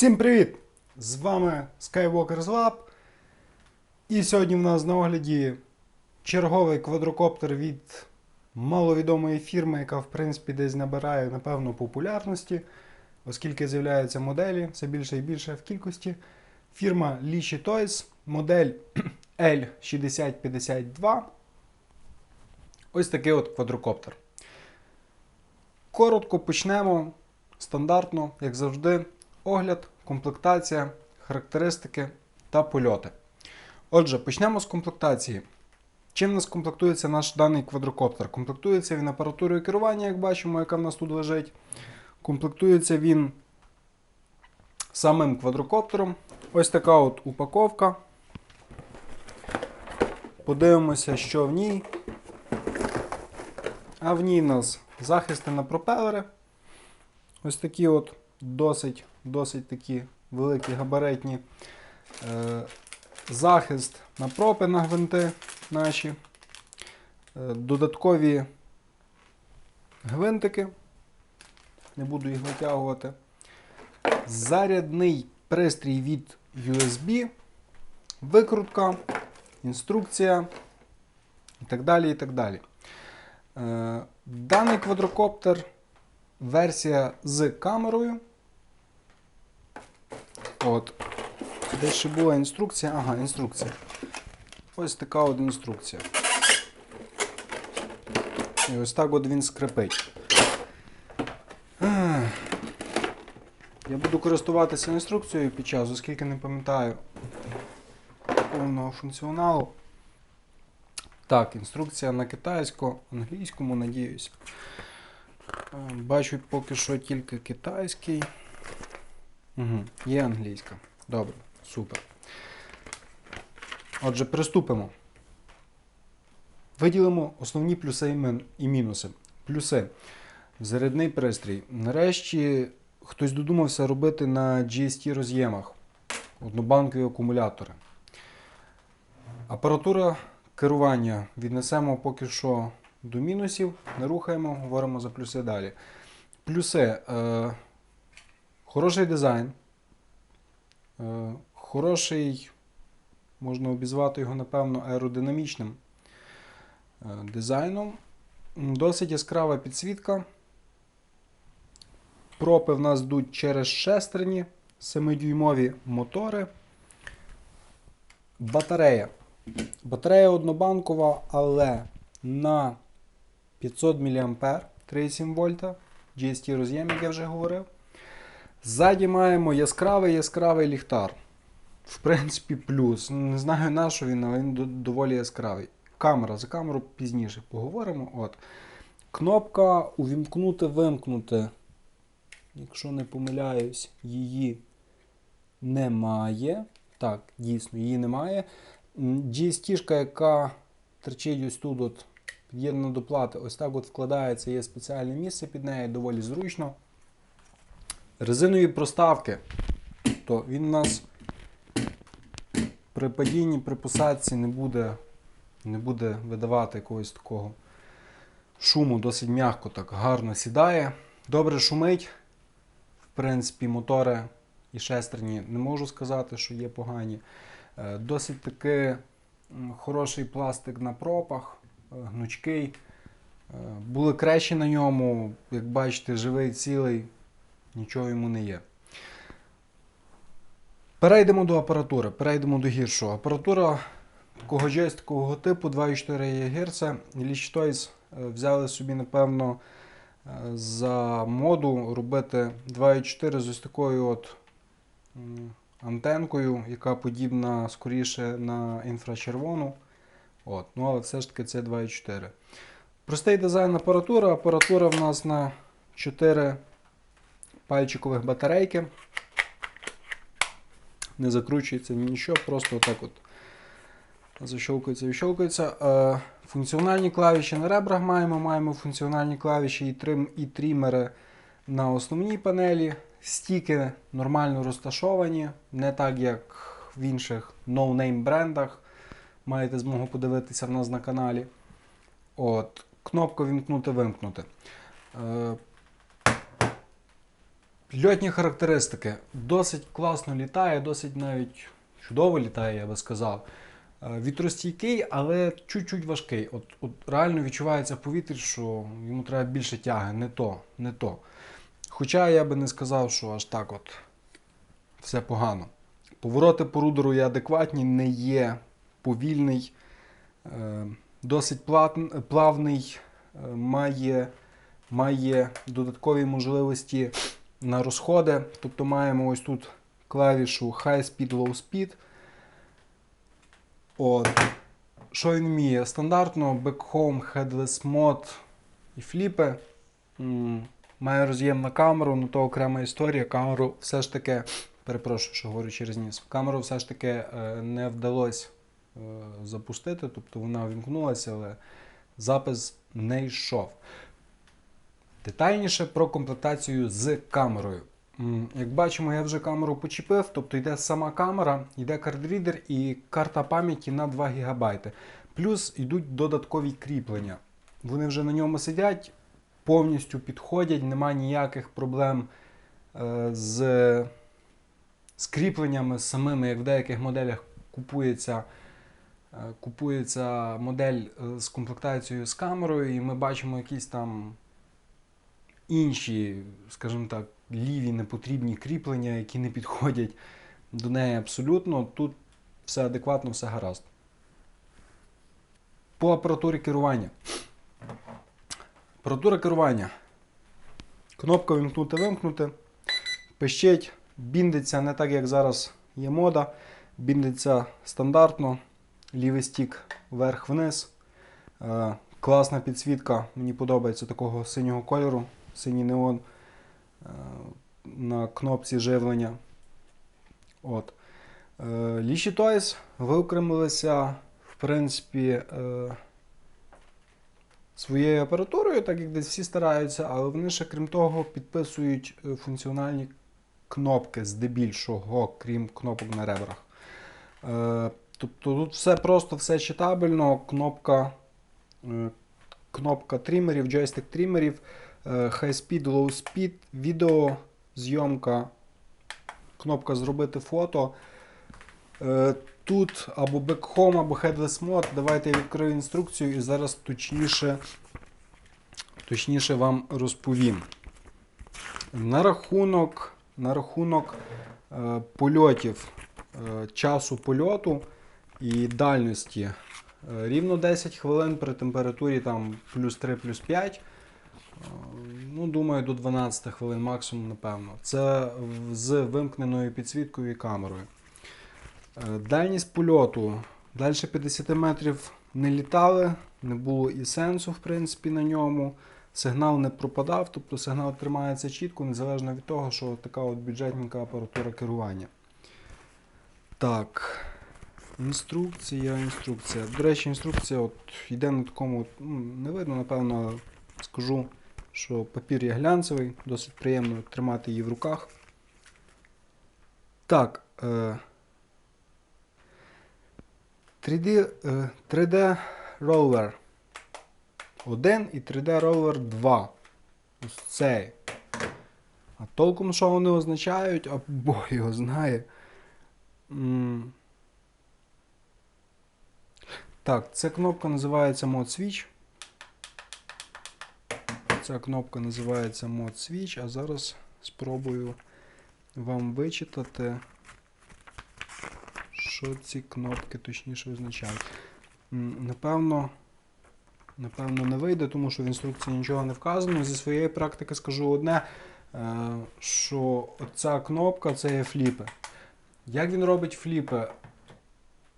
Всім привіт! З вами Skywalker's Lab. І сьогодні в нас на огляді черговий квадрокоптер від маловідомої фірми, яка в принципі десь набирає, напевно, популярності, оскільки з'являються моделі все більше і більше в кількості. Фірма Lishi Toys, модель L6052. Ось такий от квадрокоптер. Коротко почнемо стандартно, як завжди, огляд, комплектація, характеристики та польоти. Отже, почнемо з комплектації. Чим нас комплектується наш даний квадрокоптер? Комплектується він апаратурою керування, як бачимо, яка в нас тут лежить. Комплектується він самим квадрокоптером. Ось така от упаковка. Подивимося, що в ній. А в ній у нас захисти на пропелери. Ось такі от досить, досить такі великі габаритні. Е, захист на пропи на гвинти наші. Е, додаткові гвинтики. Не буду їх витягувати. Зарядний пристрій від USB, викрутка, інструкція і так далі. і так далі. Е, Даний квадрокоптер версія з камерою. От. Десь ще була інструкція. Ага, інструкція. Ось така от інструкція. І ось так от він скрипить. Я буду користуватися інструкцією під час, оскільки не пам'ятаю повного функціоналу. Так, інструкція на китайсько-англійському, надіюсь. Е, Бачу поки що тільки китайський. Угу, Є англійська. Добре, супер. Отже, приступимо. Виділимо основні плюси і мінуси. Плюси. Зарядний пристрій. Нарешті хтось додумався робити на GST роз'ємах однобанкові акумулятори. Апаратура керування віднесемо поки що до мінусів, не рухаємо, говоримо за плюси далі. Плюси. Е, хороший дизайн. Е, хороший, можна обізвати його, напевно, аеродинамічним е, дизайном. Досить яскрава підсвітка. Пропи в нас йдуть через шестерні, 7-дюймові мотори. Батарея. Батарея однобанкова, але на 500 мА 3,7 вольта. GST роз'єм, як я вже говорив. Ззаді маємо яскравий яскравий ліхтар. В принципі, плюс. Не знаю на що він, але він доволі яскравий. Камера. За камеру пізніше поговоримо. От. Кнопка увімкнути, вимкнути. Якщо не помиляюсь, її немає. Так, дійсно, її немає. GST, яка терчить ось тут, от, під'єднана до плати, ось так от вкладається, є спеціальне місце під нею, доволі зручно. Резинові проставки. То він у нас при падінні, при посадці не буде, не буде видавати якогось такого шуму, досить м'яко, так гарно сідає. Добре шумить. В принципі, мотори і шестерні не можу сказати, що є погані. Е, Досить таки хороший пластик на пропах, е, гнучкий. Е, Були крещі на ньому, як бачите, живий цілий, нічого йому не є. Перейдемо до апаратури, перейдемо до гіршого. Апаратура такого джойстикового типу 2,4 ГГц. Leech Toys е, взяли собі, напевно, е, за моду робити 2,4 з ось такою от антенкою, яка подібна скоріше на інфрачервону. От. Ну, але все ж таки це 2,4. Простий дизайн апаратури. Апаратура в нас на 4 пальчикових батарейки. Не закручується нічого, просто отак от защелкується, відщелкується. Е, функціональні клавіші на ребрах маємо. Маємо функціональні клавіші і, трим, і трімери на основній панелі. Стіки нормально розташовані, не так як в інших no-name брендах. Маєте змогу подивитися в нас на каналі. От, кнопку вімкнути-вимкнути. Льотні характеристики. Досить класно літає, досить навіть чудово літає, я би сказав. Е, Вітростійкий, але чуть-чуть важкий. От, от реально відчувається в повітрі, що йому треба більше тяги. Не то, не то. Хоча я би не сказав, що аж так от все погано. Повороти по рудеру є адекватні, не є повільний, е, досить плавний, е, має, має додаткові можливості на розходи. Тобто маємо ось тут клавішу High Speed, Low Speed. От. Що він вміє? Стандартно Backhome, Headless Mode і фліпи. Має роз'єм на камеру, ну то окрема історія. Камеру все ж таки, перепрошую, що говорю через ніс. Камеру все ж таки е, не вдалося е, запустити, тобто вона вімкнулася, але запис не йшов. Детальніше про комплектацію з камерою. Як бачимо, я вже камеру почепив, тобто йде сама камера, йде кардрідер і карта пам'яті на 2 ГБ. Плюс йдуть додаткові кріплення. Вони вже на ньому сидять, повністю підходять, немає ніяких проблем е, з, з кріпленнями самими, як в деяких моделях купується. е, Купується модель е, з комплектацією з камерою, і ми бачимо якісь там інші, скажімо так, ліві непотрібні кріплення, які не підходять до неї абсолютно. Тут все адекватно, все гаразд. По апаратурі керування. Апаратура керування. Кнопка вимкнути вимкнути. Пищить, біндиться не так, як зараз є мода. Біндиться стандартно. Лівий стік вверх-вниз. Е, класна підсвітка. Мені подобається такого синього кольору, синій неон е, на кнопці живлення. От. Е, Ліші Toys виокремилися, в принципі, е, своєю апаратурою, так як десь всі стараються, але вони ще, крім того, підписують функціональні кнопки здебільшого, крім кнопок на ребрах. Тобто тут все просто, все читабельно, кнопка, кнопка трімерів, джойстик трімерів, е, High Speed, Low Speed, відео, зйомка, кнопка зробити фото. Е, Тут або Back або Headless Mode. Давайте я відкрию інструкцію і зараз точніше, точніше вам розповім. На рахунок, на рахунок е, польотів, часу польоту і дальності. Рівно 10 хвилин при температурі там плюс 3, плюс 5. Ну, думаю, до 12 хвилин максимум, напевно. Це з вимкненою підсвіткою і камерою. Е, Дальність польоту. Далі 50 метрів не літали, не було і сенсу, в принципі, на ньому. Сигнал не пропадав, тобто сигнал тримається чітко, незалежно від того, що така от бюджетненька апаратура керування. Так. Інструкція, інструкція. До речі, інструкція от, йде на такому, ну, не видно, напевно, скажу, що папір є глянцевий, досить приємно тримати її в руках. Так. Е, 3D, е, 3D Roller 1 і 3D Roller 2. Ось цей. А толком що вони означають, а Бог його знає. Так, ця кнопка називається Mod Switch. Ця кнопка називається Mod Switch, а зараз спробую вам вичитати, що ці кнопки точніше означають. Напевно, напевно, не вийде, тому що в інструкції нічого не вказано. Зі своєї практики скажу одне, е, що ця кнопка це є фліпи. Як він робить фліпи?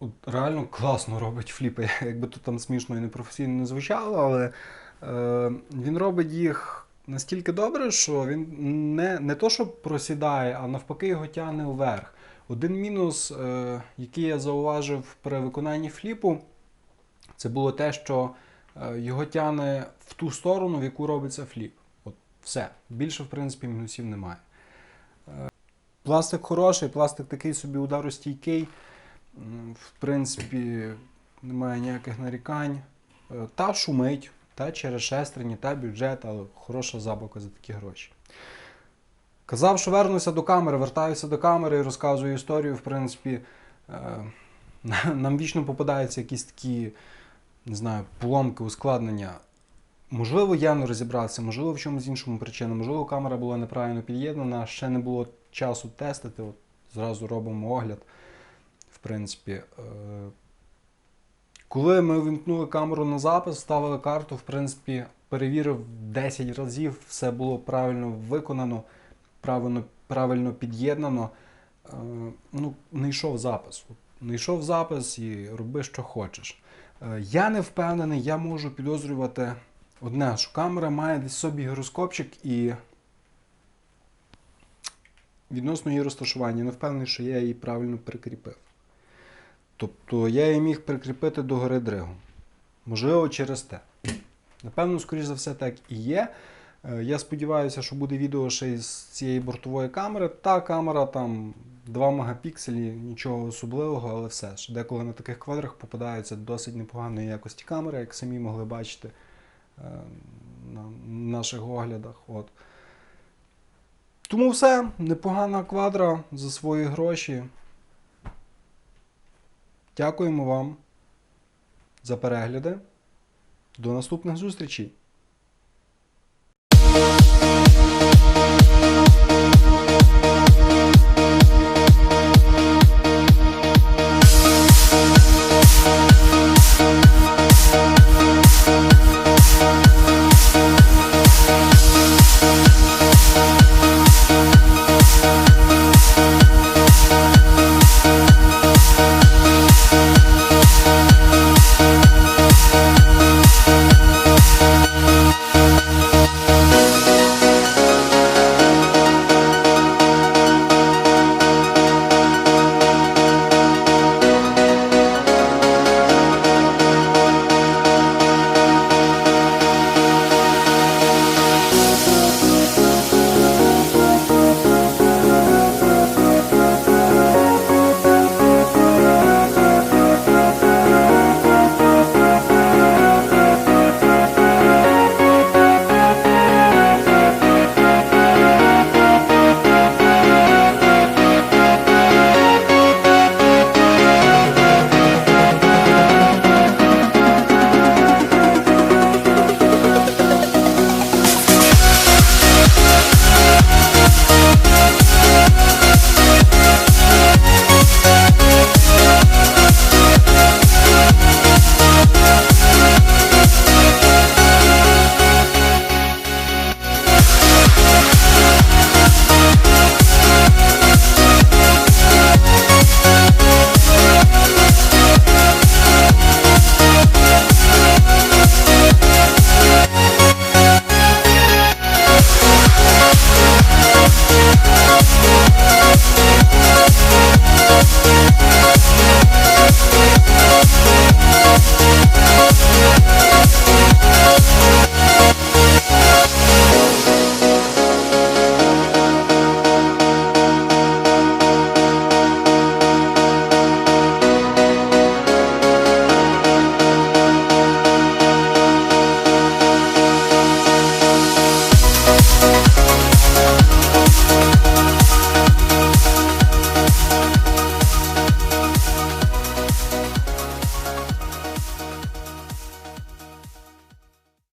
От реально класно робить фліпи, якби то там смішно і непрофесійно не звучало, але він робить їх настільки добре, що він не, не то, що просідає, а навпаки його тягне вверх. Один мінус, е, який я зауважив при виконанні фліпу, це було те, що е, його тягне в ту сторону, в яку робиться фліп. От все. Більше, в принципі, мінусів немає. Е, пластик хороший, пластик такий собі ударостійкий. В принципі, немає ніяких нарікань. Е, Та шумить, та через шестерні, та бюджет, але хороша забавка за такі гроші. Казав, що вернуся до камери, вертаюся до камери і розказую історію. В принципі, е, нам вічно попадаються якісь такі, не знаю, поломки, ускладнення. Можливо, я не розібрався, можливо, в чомусь іншому причина, можливо, камера була неправильно під'єднана, ще не було часу тестити. От зразу робимо огляд. В принципі, е, коли ми вимкнули камеру на запис, ставили карту, в принципі, перевірив 10 разів, все було правильно виконано, правильно, правильно під'єднано. Е, Ну, не йшов запис. Не йшов запис і роби, що хочеш. Е, Я не впевнений, я можу підозрювати одне, що камера має десь собі гіроскопчик і відносно її розташування, не впевнений, що я її правильно прикріпив. Тобто я її міг прикріпити до гори дригу. Можливо, через те. Напевно, скоріш за все, так і є. Е, Я сподіваюся, що буде відео ще із цієї бортової камери. Та камера там 2 мегапікселі, нічого особливого, але все ж. Деколи на таких квадрах попадаються досить непоганої якості камери, як самі могли бачити е, на наших оглядах. От. Тому все, непогана квадра за свої гроші. Дякуємо вам за перегляди. До наступних зустрічей!